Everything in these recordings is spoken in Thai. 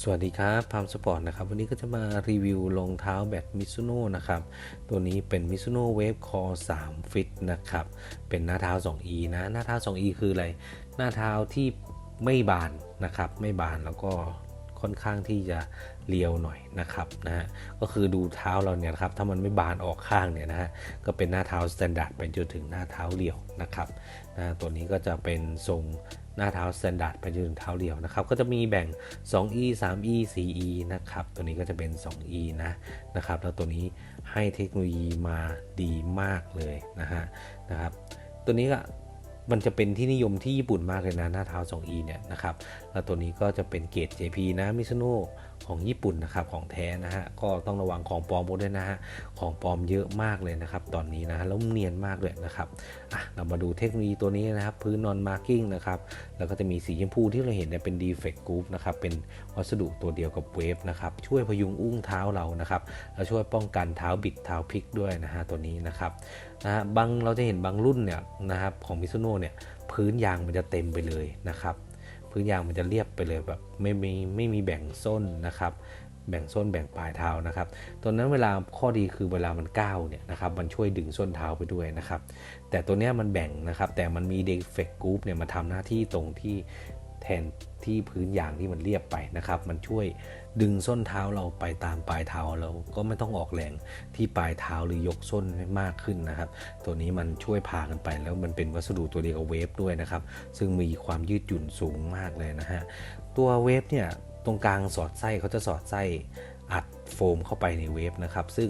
สวัสดีครับพามสปอร์ตนะครับ วันนี้ก็จะมารีวิวรองเท้าแบบมิซูโน่นะครับ ตัวนี้เป็นมิซูโน่เวฟคอ3ฟิตนะครับ เป็นหน้าเท้า 2E นะ หน้าเท้า 2E คืออะไร หน้าเท้าที่ไม่บานนะครับ ไม่บานแล้วก็ ค่อนข้างที่จะเรียวหน่อยนะครับนะฮะก็คือดูเท้าเราเนี่ยครับถ้ามันไม่บานออกข้างเนี่ยนะฮะก็เป็นหน้าเท้าสแตนดาร์ดไปจนถึงหน้าเท้าเรียวนะครับนะตัวนี้ก็จะเป็นทรงหน้าเท้าสแตนดาร์ดไปจนถึงเท้าเรียวนะครับก็จะมีแบ่ง 2e 3e 4e นะครับตัวนี้ก็จะเป็น 2e นะนะครับแล้วตัวนี้ให้เทคโนโลยีมาดีมากเลยนะฮะนะครับตัวนี้ก็ มันจะเป็นที่นิยมที่ญี่ปุ่นมากเลยนะหน้าเท้า 2e เนี่ยนะครับ แล้วตัวนี้ก็จะเป็นเกรด JP นะมิซโนของญี่ปุ่นนะครับของแท้นะฮะก็ต้องระวังของปลอมหมดด้วยนะฮะของปลอมเยอะมากเลยนะครับตอนนี้นะแล้วเนียนมากเลยนะครับอะเรามาดูเทคโนโลยีตัวนี้นะครับพื้นนอนมาร์กิ้งนะครับแล้วก็จะมีสีชมพูที่เราเห็นเนี่ยเป็น defect group นะครับเป็นวัสดุตัวเดียวกับเวฟนะครับช่วยพยุงอุ้งเท้าเรานะครับแล้วช่วยป้องกันเท้าบิดเท้าพลิกด้วยนะฮะตัวนี้นะครับนะฮะบางเราจะเห็นบางรุ่นเนี่ยนะครับของมิซุโนเนี่ยพื้นยางมันจะเต็มไปเลยนะครับ พื้นยางมันจะเรียบไปเลยแบบไม่มีไม่มีแบ่งส้นนะครับ แบ่งส้นแบ่งปลายเท้านะครับตัวนั้นเวลาข้อดีคือเวลามันก้าวเนี่ยนะครับมันช่วยดึงส้นเท้าไปด้วยนะครับ แต่ตัวเนี้ยมันแบ่งนะครับแต่มันมีเดฟเฟกกรุ๊ปเนี่ยมาทำหน้าที่ตรงที่ แทนที่พื้นยางที่มันเรียบไปนะครับ มันช่วยดึงส้นเท้าเราไปตามปลายเท้าเราก็ไม่ต้องออกแรงที่ปลายเท้าหรือยกส้นให้มากขึ้นนะครับ ตัวนี้มันช่วยพากันไป แล้วมันเป็นวัสดุตัวเดียวกับเวฟด้วยนะครับ ซึ่งมีความยืดหยุ่นสูงมากเลยนะฮะ ตัวเวฟเนี่ยตรงกลางสอดไส้เขาจะสอดไส้อัดโฟมเข้าไปในเวฟนะครับ ซึ่ง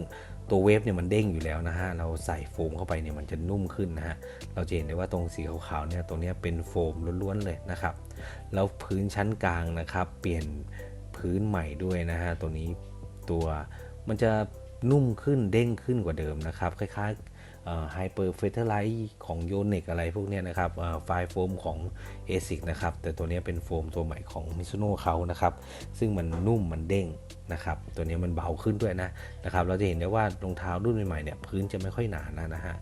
ตัวเวฟเนี่ยมันเด้งอยู่แล้วนะฮะ เราใส่โฟมเข้าไปเนี่ยมันจะนุ่มขึ้นนะฮะ เราจะเห็นได้ว่าตรงสีขาวๆเนี่ยตรงนี้เป็นโฟมล้วนๆเลยนะครับ แล้วพื้นชั้นกลางนะครับ เปลี่ยนพื้นใหม่ด้วยนะฮะ ตัวนี้ตัวมันจะนุ่มขึ้นเด้งขึ้นกว่าเดิมนะครับ คล้ายๆ ไฮเปอร์เฟเทอร์ไลท์ของโยเนกอะไรพวกนี้นะครับไฟโฟมของ ASIC นะครับ แต่ตัวนี้เป็นโฟมตัวใหม่ของ Mizuno เขานะครับ ซึ่งมันนุ่มมันเด้งนะครับ ตัวนี้มันเบาขึ้นด้วยนะนะครับ เราจะเห็นได้ว่ารองเท้ารุ่นใหม่ๆเนี่ยพื้นจะไม่ค่อยหนานะนะฮะ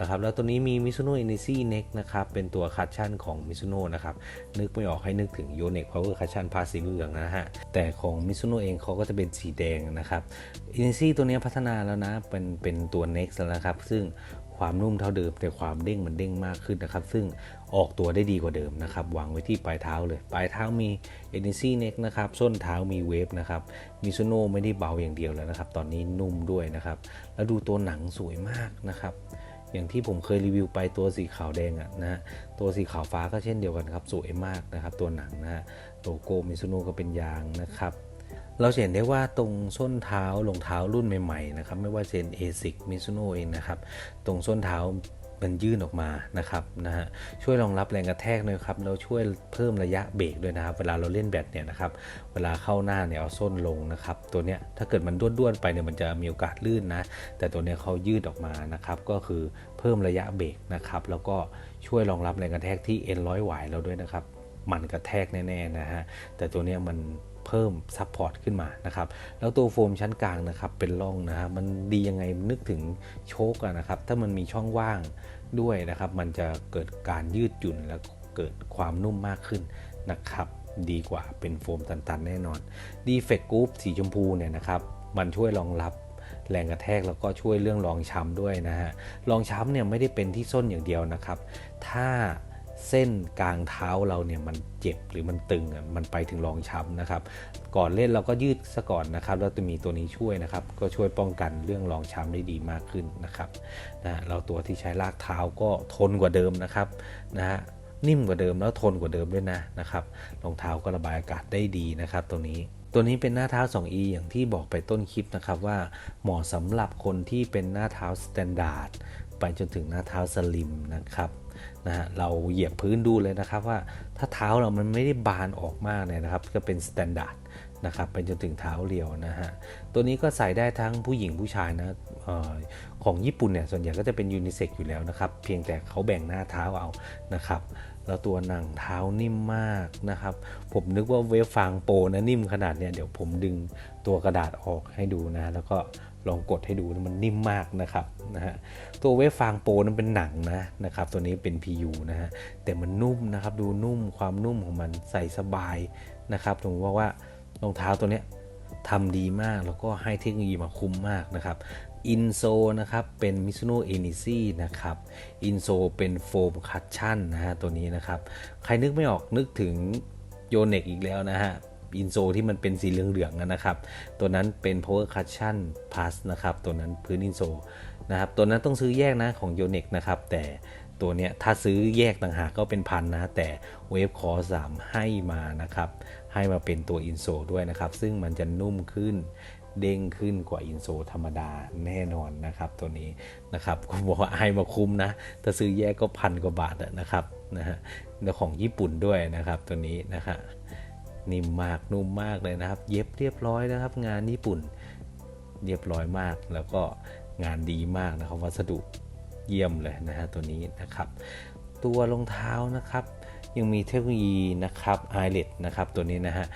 นะครับ แล้วตัวนี้มี Mizuno Energy Neck นะครับ เป็นตัวคัชชั่นของ Mizuno นะครับ นึกไม่ออกให้นึกถึง Yonex Power Cushion พาสีเหลืองนะฮะ แต่ของ Mizuno เองเขาก็จะเป็นสีแดงนะครับ Energy ตัวนี้พัฒนาแล้วนะ เป็นเป็นตัว Next แล้วนะครับ ซึ่งความนุ่มเท่าเดิม แต่ความเด้งมันเด้งมากขึ้นนะครับ ซึ่งออกตัวได้ดีกว่าเดิมนะครับวางไว้ที่ปลายเท้าเลย ปลายเท้ามี e n e r g y Neck นะครับส้นเท้ามีเวฟนะครับมิซูโน่ไม่ได้เบาอย่างเดียวแล้วนะครับ ตอนนี้นุ่มด้วยนะครับ แล้วดูตัวหนังสวยมากนะครับอย่างที่ผมเคยรีวิวไปตัวสีขาวแดงอะนะฮะตัวสีขาวฟ้าก็เช่นเดียวกันครับสวยมากนะครับ ตัวหนังนะฮะโลโก้มิซูโน่ก็เป็นยางนะครับ เราเห็นได้ว่าตรงส้นเท้ารองเท้ารุ่นใหม่ๆนะครับไม่ว่าเซนเอซิกมิซูโน่เองนะครับตรงส้นเท้ามันยื่นออกมานะครับนะฮะช่วยรองรับแรงกระแทกด้วยครับแล้วช่วยเพิ่มระยะเบรกด้วยนะครับ เวลาเราเล่นแบดเนี่ยนะครับเวลาเข้าหน้าเนี่ยเอาส้นลงนะครับตัวเนี้ยถ้าเกิดมันด้วนๆไปเนี่ยมันจะมีโอกาสลื่นนะแต่ตัวเนี้ยเขายืดออกมานะครับก็คือเพิ่มระยะเบรกนะครับแล้วก็ช่วยรองรับแรงกระแทกที่เอ็นร้อยหวายเราด้วยนะครับ มันกระแทกแน่ๆนะฮะแต่ตัวนี้มันเพิ่มซัพพอร์ตขึ้นมานะครับแล้วตัวโฟมชั้นกลางนะครับเป็นร่องนะฮะมันดียังไงนึกถึงโชคอะนะครับถ้ามันมีช่องว่างด้วยนะครับ มันจะเกิดการยืดหยุ่นและเกิดความนุ่มมากขึ้นนะครับดีกว่าเป็นโฟมตันๆ แน่นอนดีเฟกกรุ๊ปสีชมพูเนี่ยนะครับมันช่วยรองรับแรงกระแทกแล้วก็ช่วยเรื่องรองช้ำด้วยนะฮะรองช้ำเนี่ยไม่ได้เป็นที่ส้นอย่างเดียวนะครับ ถ้า เส้นกลางเท้าเราเนี่ยมันเจ็บหรือมันตึงอะมันไปถึงรองช้ำนะครับ ก่อนเล่นเราก็ยืดซะก่อนนะครับแล้วจะมีตัวนี้ช่วยนะครับ ก็ช่วยป้องกันเรื่องรองช้ำได้ดีมากขึ้นนะครับนะเราตัวที่ใช้ลากเท้าก็ทนกว่าเดิมนะครับนะฮะนิ่มกว่าเดิมแล้วทนกว่าเดิมด้วยนะนะครับรองเท้าก็ระบายอากาศได้ดีนะครับ ตัวนี้ตัวนี้เป็นหน้าเท้า 2e อย่างที่บอกไปต้นคลิปนะครับว่าเหมาะสำหรับคนที่เป็นหน้าเท้าสแตนดาร์ดไปจนถึงหน้าเท้าสลิมนะครับ นะฮะเราเหยียบพื้นดูเลยนะครับว่าถ้าเท้าเรามันไม่ได้บานออกมากเนี่ยนะครับ ก็เป็นสแตนดาร์ดนะครับไปจนถึงเท้าเรียวนะฮะตัวนี้ก็ใส่ได้ทั้งผู้หญิงผู้ชายนะออของญี่ปุ่นเนี่ยส่วนใหญ่ก็จะเป็นยูนิเซ็กอยู่แล้วนะครับ เพียงแต่เขาแบ่งหน้าเท้าเอานะครับแล้วตัวหนังเท้านิ่มมากนะครับ ผมนึกว่าเวฟฟางโปนะนิ่มขนาดเนี่ยเดี๋ยวผมดึงตัวกระดาษออกให้ดูนะ แล้วก็ ลองกดให้ดูมันนิ่มมากนะครับนะฮะตัวเวฟฟางโปนั้นเป็นหนังนะนะครับตัวนี้เป็น PU นะฮะแต่มันนุ่มนะครับดูนุ่มความนุ่มของมันใส่สบายนะครับผมว่าว่ารองเท้าตัวเนี้ยทำดีมากแล้วก็ให้เทคโนโลยีมาคุ้มมากนะครับอินโซนะครับ เป็นมิ z ุโน่เอนิซี่นะครับอินโซเป็นโฟมคัชชั่นนะฮะตัวนี้นะครับ ใครนึกไม่ออกนึกถึงโยเนกอีกแล้วนะฮะ อินโซที่มันเป็นสีเหลืองๆนะครับ ตัวนั้นเป็น power cushion plus นะครับ ตัวนั้นพื้นอินโซนะครับ ตัวนั้นต้องซื้อแยกนะของโยเนกนะครับ แต่ตัวเนี้ยถ้าซื้อแยกต่างหากก็เป็นพันนะ แต่เวฟคอ3ให้มานะครับ ให้มาเป็นตัวอินโซด้วยนะครับ ซึ่งมันจะนุ่มขึ้นเด้งขึ้นกว่าอินโซธรรมดาแน่นอนนะครับ ตัวนี้นะครับก็บอกว่าให้มาคุ้มนะ ถ้าซื้อแยกก็พันกว่าบาทนะครับนะฮะแล้วของญี่ปุ่นด้วยนะครับตัวนี้นะฮะ นิ่มมากนุ่มมากเลยนะครับ เย็บเรียบร้อยนะครับ งานญี่ปุ่นเรียบร้อยมาก แล้วก็งานดีมากนะครับ วัสดุเยี่ยมเลยนะฮะตัวนี้นะครับ ตัวรองเท้านะครับ ยังมีเทคโนโลยีนะครับไอเลดนะครับตัวนี้นะฮะ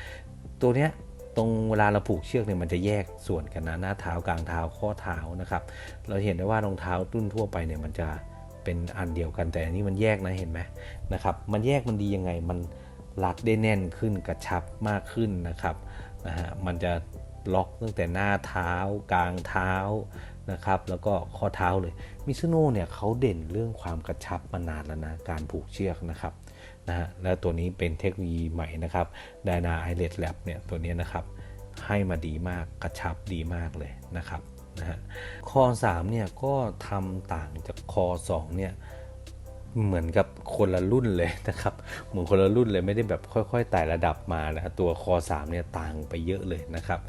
ตัวเนี้ยตรงเวลาเราผูกเชือกเนี่ยมันจะแยกส่วนกันนะหน้าเท้ากลางเท้าข้อเท้านะครับ เราเห็นได้ว่ารองเท้ารุ่นทั่วไปเนี่ยมันจะเป็นอันเดียวกันแต่อันนี้มันแยกนะเห็นไหมนะครับ มันแยกมันดียังไงมัน รัดได้แน่นขึ้นกระชับมากขึ้นนะครับนะฮะมันจะล็อกตั้งแต่หน้าเท้ากลางเท้านะครับแล้วก็ข้อเท้าเลยมิซูโน่เนี่ยเขาเด่นเรื่องความกระชับมานานแล้วนะการผูกเชือกนะครับนะฮะแล้วตัวนี้เป็นเทคโนโลยีใหม่นะครับ d y n a i l e t Lab เนี่ยตัวนี้นะครับให้มาดีมากกระชับดีมากเลยนะครับนะฮะคอ3เนี่ยก็ทำต่างจากคอ2เนี่ย เหมือนกับคนละรุ่นเลยนะครับ เหมือนคนละรุ่นเลยไม่ได้แบบค่อยๆไต่ระดับมานะตัวคอ3เนี่ยต่างไปเยอะเลยนะครับ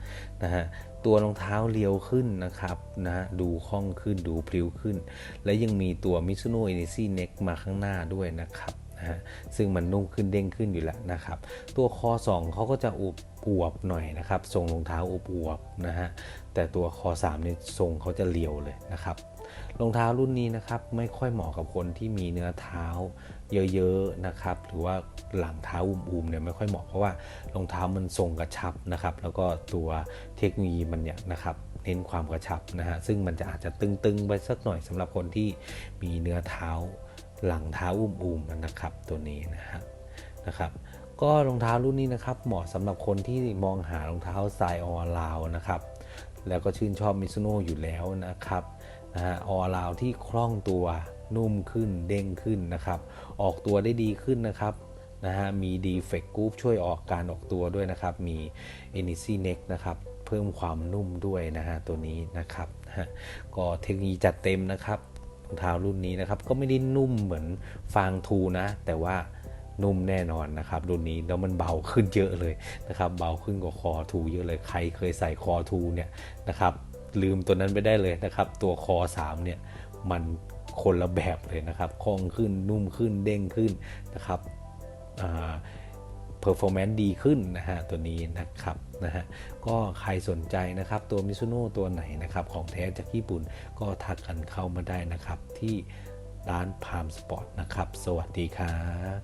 นะฮะตัวรองเท้าเรียวขึ้นนะครับนะฮะดูคล่องขึ้นดูพลิ้วขึ้น และยังมีตัว Mizuno e n e s y Neck มาข้างหน้าด้วยนะครับนะฮะซึ่งมันนุ่มขึ้นเด้งขึ้นอยู่แล้วนะครับ ตัวคอ 2เขาก็จะอวบอวบหน่อยนะครับทรงรองเท้าอวบอวบนะฮะแต่ตัวคอ3เนี่ยทรงเขาจะเรียวเลยนะครับ รองเท้ารุ่นนี้นะครับไม่ค่อยเหมาะกับคนที่มีเนื้อเท้าเยอะๆนะครับหรือว่าหลังเท้าอุ้มๆเนี่ยไม่ค่อยเหมาะเพราะว่ารองเท้ามันทรงกระชับนะครับ แล้วก็ตัวเทคโนโลยีมันเนี่ยนะครับเน้นความกระชับนะฮะซึ่งมันจะอาจจะตึงๆไปสักหน่อยสำหรับคนที่มีเนื้อเท้าหลังเท้าอุ้มๆนะครับตัวนี้นะฮะนะครับก็รองเท้ารุ่นนี้นะครับเหมาะสำหรับคนที่มองหารองเท้าสไตล์ออลาวนะครับแล้วก็ชื่นชอบมิซูโน่อยู่แล้วนะครับ นะฮะออลาวที่คล่องตัวนุ่มขึ้นเด้งขึ้นนะครับ ออกตัวได้ดีขึ้นนะครับนะฮะมีดีเฟกกูฟช่วยออกการออกตัวด้วยนะครับ มี e n i c y Neck นะครับ เพิ่มความนุ่มด้วยนะฮะตัวนี้นะครับนะะก็เทคโนโลยีจัดเต็มนะครับรองเท้ารุ่นนี้นะครับ ก็ไม่ได้นุ่มเหมือนฟางทูนะ แต่ว่านุ่มแน่นอนนะครับ รุ่นนี้แล้วมันเบาขึ้นเยอะเลยนะครับ เบาขึ้นกว่าคอทูเยอะเลยใครเคยใส่คอทูเนี่ยนะครับ ลืมตัวนั้นไปได้เลยนะครับ ตัวคอ3เนี่ยมันคนละแบบเลยนะครับคล่องขึ้นนุ่มขึ้นเด้งขึ้นนะครับเพอร์ฟอร์แมนซ์ดีขึ้นนะฮะตัวนี้นะครับนะฮะก็ใครสนใจนะครับตัวมิซูโน่ตัวไหนนะครับของแท้จากญี่ปุ่นก็ทักกันเข้ามาได้นะครับที่ร้านพามสปอร์ตนะครับ สวัสดีครับ